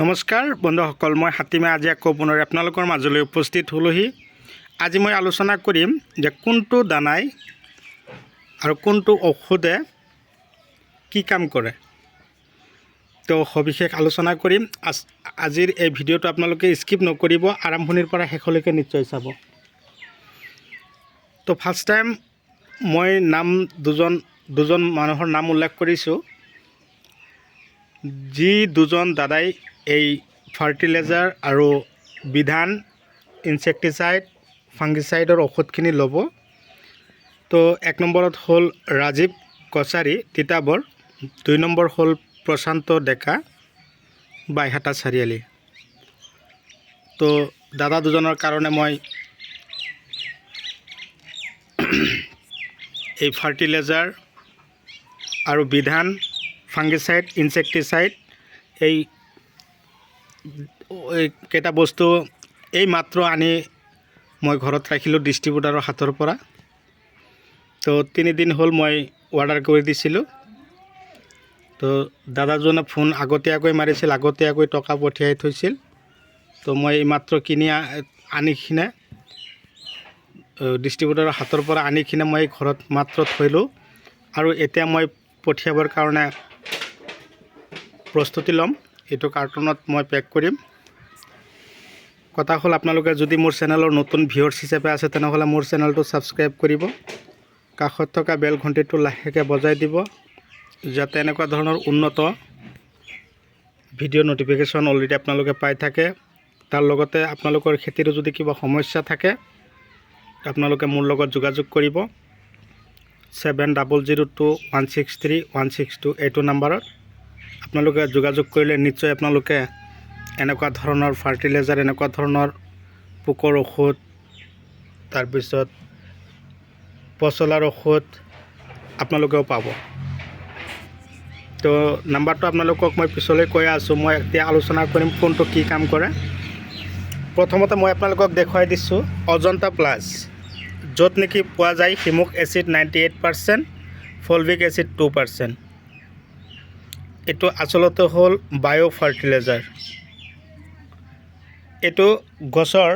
নমস্কাৰ, বন্ধুসকল, মই হাতীমা আজি আকৌ পুনৰ আপোনালোকৰ মাজলৈ উপস্থিত হ'লোহি। আজি মই আলোচনা কৰিম যে কোনটো দানাই আৰু কোনটো ঔষধে কি কাম কৰে। তো সবিশেষ আলোচনা কৰিম। আজিৰ এই ভিডিঅ'টো আপোনালোকে স্কিপ নকৰিব, আৰম্ভণিৰ পৰা শেষলৈকে নিশ্চয় চাব। তো ফাৰ্ষ্ট টাইম মই নাম দুজন দুজন মানুহৰ নাম উল্লেখ কৰিছোঁ। যি দুজন দাদাই এই ফাৰ্টিলাইজাৰ আৰু বিধান ইনছেক্টিচাইড ফাংগিচাইডৰ ঔষধখিনি ল'ব। তো এক নম্বৰত হ'ল ৰাজীৱ কছাৰী, তিতাবৰ। দুই নম্বৰ হ'ল প্ৰশান্ত ডেকা বাইহাটা চাৰিআলি। তো দাদা দুজনৰ কাৰণে মই এই ফাৰ্টিলাইজাৰ আৰু বিধান ফাংগিচাইড ইনছেক্টিচাইড এই এই কেইটা বস্তু এই মাত্ৰ আনি মই ঘৰত ৰাখিলোঁ ডিষ্ট্ৰিবিউটাৰৰ হাতৰ পৰা। তো তিনিদিন হ'ল মই অৰ্ডাৰ কৰি দিছিলোঁ। তো দাদাজনে ফোন আগতীয়াকৈ মাৰিছিল, আগতীয়াকৈ টকা পঠিয়াই থৈছিল। তো মই এই মাত্ৰ কিনি আনি কিনে ডিষ্ট্ৰিবিউটাৰৰ হাতৰ পৰা আনি কিনে মই ঘৰত মাত্ৰ থৈলোঁ। আৰু এতিয়া মই পঠিয়াবৰ কাৰণে প্ৰস্তুতি ল'ম। এইটো কাৰ্টুনত মই পেক কৰিম। কথা হ'ল আপোনালোকে যদি মোৰ চেনেলৰ নতুন ভিউৱাৰ্ছ হিচাপে আছে, তেনেহ'লে মোৰ চেনেলটো ছাবস্ক্ৰাইব কৰিব। কাষত থকা বেল ঘণ্টিটো লাহেকৈ বজাই দিব, যাতে এনেকুৱা ধৰণৰ উন্নত ভিডিঅ' ন'টিফিকেশ্যন অলৰেডি আপোনালোকে পাই থাকে। তাৰ লগতে আপোনালোকৰ খেতিৰ যদি কিবা সমস্যা থাকে, আপোনালোকে মোৰ লগত যোগাযোগ কৰিব। Seven double zero' two one six three one six two এইটো নাম্বাৰত আপোনালোকে যোগাযোগ কৰিলে নিশ্চয় আপোনালোকে এনেকুৱা ধৰণৰ ফাৰ্টিলাইজাৰ, এনেকুৱা ধৰণৰ পোকৰ ঔষধ, তাৰপিছত পচলাৰ ঔষধ আপোনালোকেও পাব। তো নাম্বাৰটো আপোনালোকক মই পিছলৈ কৈ আছোঁ, মই এতিয়া আলোচনা কৰিম কোনটো কি কাম কৰে। প্ৰথমতে মই আপোনালোকক দেখুৱাই দিছোঁ অজন্তা প্লাছ, য'ত নেকি পোৱা যায় humic acid ninety eight percent, fulvic acid two percent. এইটো আচলতে হ'ল বায়' ফাৰ্টিলাইজাৰ এইটো গছৰ,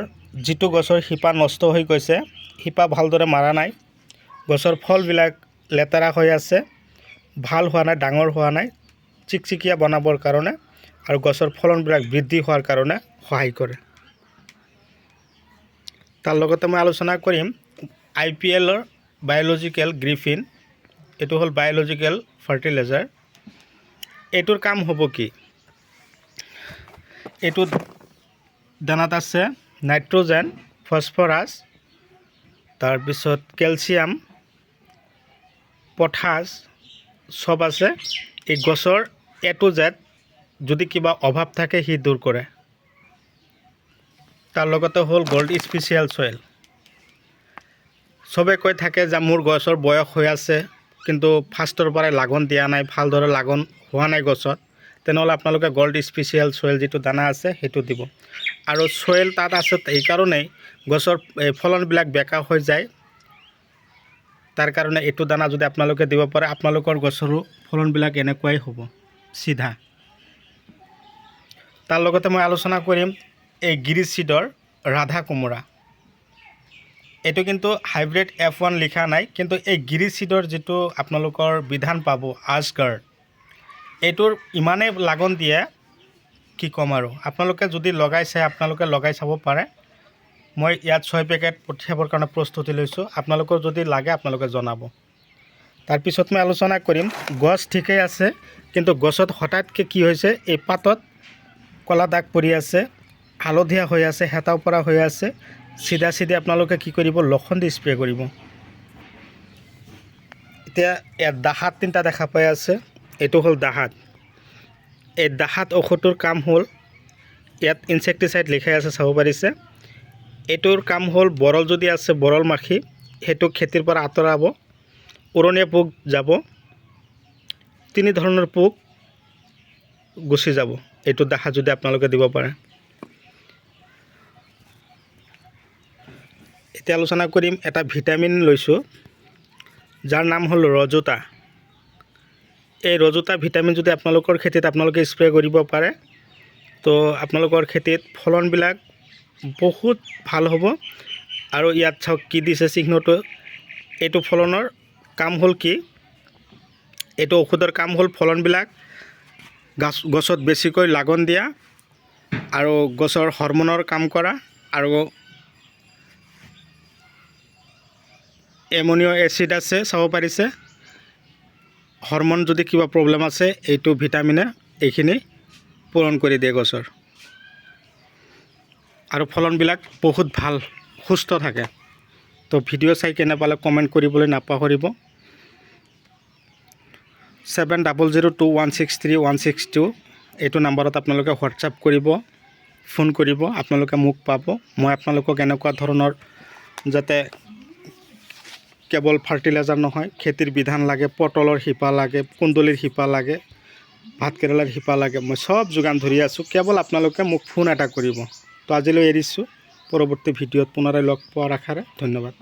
যিটো গছৰ শিপা নষ্ট হৈ গৈছে, শিপা ভালদৰে মাৰা নাই, গছৰ ফলবিলাক লেতেৰা হৈ আছে, ভালো হোৱা নাই, ডাঙৰ হোৱা নাই, চিকচিকীয়া বনাবৰ কাৰণে আৰু গছৰ ফলনবিলাক বৃদ্ধি হোৱাৰ কাৰণে সহায় কৰে। তাৰ লগতে মই আলোচনা কৰিম আই পি এলৰ বায়'লজিকেল গ্ৰিফিন এইটো হ'ল বায়'লজিকেল ফাৰ্টিলাইজাৰ। এইটোৰ কাম হ'ব কি? এইটোত দানাত আছে নাইট্ৰজেন ফচফৰাছ তাৰপিছত কেলছিয়াম, পটাছ, চব আছে। এই গছৰ এ টু জেড যদি কিবা অভাৱ থাকে, সি দূৰ কৰে। তাৰ লগতে হ'ল গল্ড স্পেচিয়েল চইল। চবে কৈ থাকে যে মোৰ গছৰ বয়স হৈ আছে। কিন্তু ফাৰ্ষ্টৰ পৰাই লাগন দিয়া নাই ভালদৰে লাগন হোৱা নাই গছত। তেনেহ'লে আপোনালোকে গল্ড স্পেচিয়েল চইল যিটো দানা আছে, সেইটো দিব। আৰু চইল তাত আছে এইকাৰণেই গছৰ এই ফলনবিলাক বেকা হৈ যায়। তাৰ কাৰণে এইটো দানা যদি আপোনালোকে দিব পাৰে, আপোনালোকৰ গছৰো ফলনবিলাক এনেকুৱাই হ'ব, চিধা। তাৰ লগতে মই আলোচনা কৰিম এই গিৰি চিডৰ ৰাধা কোমোৰা এইটো কিন্তু হাইব্ৰিড এফ ওৱান লিখা নাই, কিন্তু এই গিৰি চিডৰ যিটো আপোনালোকৰ বিধান পাব আজগাৰ্ড এইটোৰ ইমানেই লাগন দিয়ে কি ক'ম আৰু। আপোনালোকে যদি লগাই চাই আপোনালোকে লগাই চাব পাৰে। মই ইয়াত ছয় পেকেট পঠিয়াবৰ কাৰণে প্ৰস্তুতি লৈছোঁ। আপোনালোকৰ যদি লাগে, আপোনালোকে জনাব। তাৰপিছত মই আলোচনা কৰিম, গছ ঠিকেই আছে, কিন্তু গছত হঠাৎকৈ কি হৈছে, এই পাতত ক'লা দাগ পৰি আছে, হালধীয়া হৈ আছে, হেতাও পৰা হৈ আছে। চিধা চিধি আপোনালোকে কি কৰিব? লখন দি স্প্ৰে কৰিব। এতিয়া ইয়াত দাহাত তিনিটা দেখা পাই আছে। এইটো হ'ল দাহাত। এই দাহাত ঔষধটোৰ কাম হ'ল, ইয়াত ইনছেক্টিচাইড লিখাই আছে, চাব পাৰিছে। এইটোৰ কাম হ'ল, বৰল যদি আছে, বৰল মাখি, সেইটো খেতিৰ পৰা আঁতৰাব, উৰণীয়া পোক যাব, তিনি ধৰণৰ পোক গুচি যাব। এইটো দেখা যদি আপোনালোকে দিব পাৰে। এতিয়া আলোচনা কৰিম এটা ভিটামিন লৈছোঁ, যাৰ নাম হ'ল ৰজোতা। এই ৰজোতা ভিটামিন যদি আপোনালোকৰ খেতিত আপোনালোকে স্প্ৰে কৰিব পাৰে, তো আপোনালোকৰ খেতিত ফলনবিলাক বহুত ভালো হ'ব। আৰু ইয়াত চাওক কি দিছে চিহ্নটো, এইটো ফলনৰ কাম হ'ল কি, এইটো ঔষধৰ কাম হ'ল ফলনবিলাক গাছ, গছত বেছিকৈ লাগন দিয়া আৰু গছৰ হৰমনৰ কাম কৰা আৰু এমনিঅ' এচিড আছে, চাব পাৰিছে। হৰমন যদি কিবা প্ৰব্লেম আছে, এইটো ভিটামিনে এইখিনি পূৰণ কৰি দিয়ে গছৰ। আৰু ফলনবিলাক বহুত ভালো, সুস্থ থাকে। তো ভিডিঅ' চাই কেনে পালে কমেণ্ট কৰিবলৈ নাপাহৰিব। Seven double zero' two one six three one six two, এইটো নাম্বাৰত আপোনালোকে হোৱাটছআপ কৰিব, ফোন কৰিব, আপোনালোকে মোক পাব। মই আপোনালোকক এনেকুৱা ধৰণৰ যাতে কেৱল ফাৰ্টিলাইজাৰ নহয়, খেতিৰ বিধান লাগে, পটলৰ শিপা লাগে, কুন্দলিৰ শিপা লাগে ভাতকেৰেলাৰ শিপা লাগে, মই চব যোগান ধৰি আছোঁ। কেৱল আপোনালোকে মোক ফোন এটা কৰিব। তো আজিলৈ এৰিছোঁ। পৰৱৰ্তী ভিডিঅ'ত পুনৰাই লগ পোৱাৰ আশাৰে ধন্যবাদ।